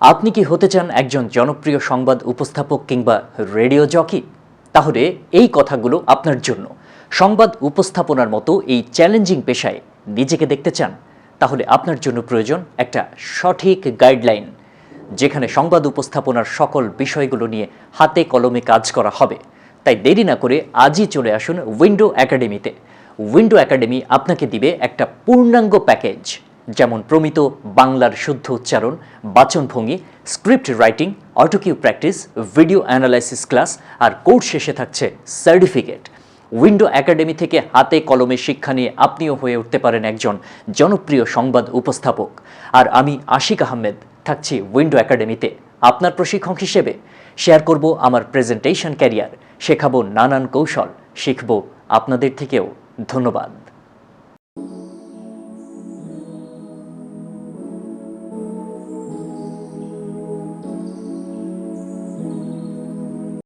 আপনি কি হতে চান একজন জনপ্রিয় সংবাদ উপস্থাপক কিংবা রেডিও জকি? তাহলে এই কথাগুলো আপনার জন্য। সংবাদ উপস্থাপনার মতো এই চ্যালেঞ্জিং পেশায় নিজেকে দেখতে চান, তাহলে আপনার জন্য প্রয়োজন একটা সঠিক গাইডলাইন, যেখানে সংবাদ উপস্থাপনার সকল বিষয়গুলো নিয়ে হাতে কলমে কাজ করা হবে। তাই দেরি না করে আজই চলে আসুন উইন্ডো একাডেমিতে। উইন্ডো একাডেমি আপনাকে দিবে একটা পূর্ণাঙ্গ প্যাকেজ। যেমন প্রমিত বাংলার শুদ্ধ উচ্চারণ, বাচনভঙ্গি script writing autocue practice video analysis class আর কোর্স শেষে থাকছে সার্টিফিকেট উইন্ডো একাডেমি থেকে হাতে কলমে শিক্ষা নিয়ে আপনিও হয়ে উঠতে পারেন একজন জনপ্রিয় সংবাদ উপস্থাপক। আর আমি আশিক আহমেদ থাকছি উইন্ডো একাডেমিতে আপনার প্রশিক্ষক হিসেবে শেয়ার করব আমার প্রেজেন্টেশন ক্যারিয়ার শেখাবো নানান কৌশল, শিখব আপনাদের থেকেও। ধন্যবাদ।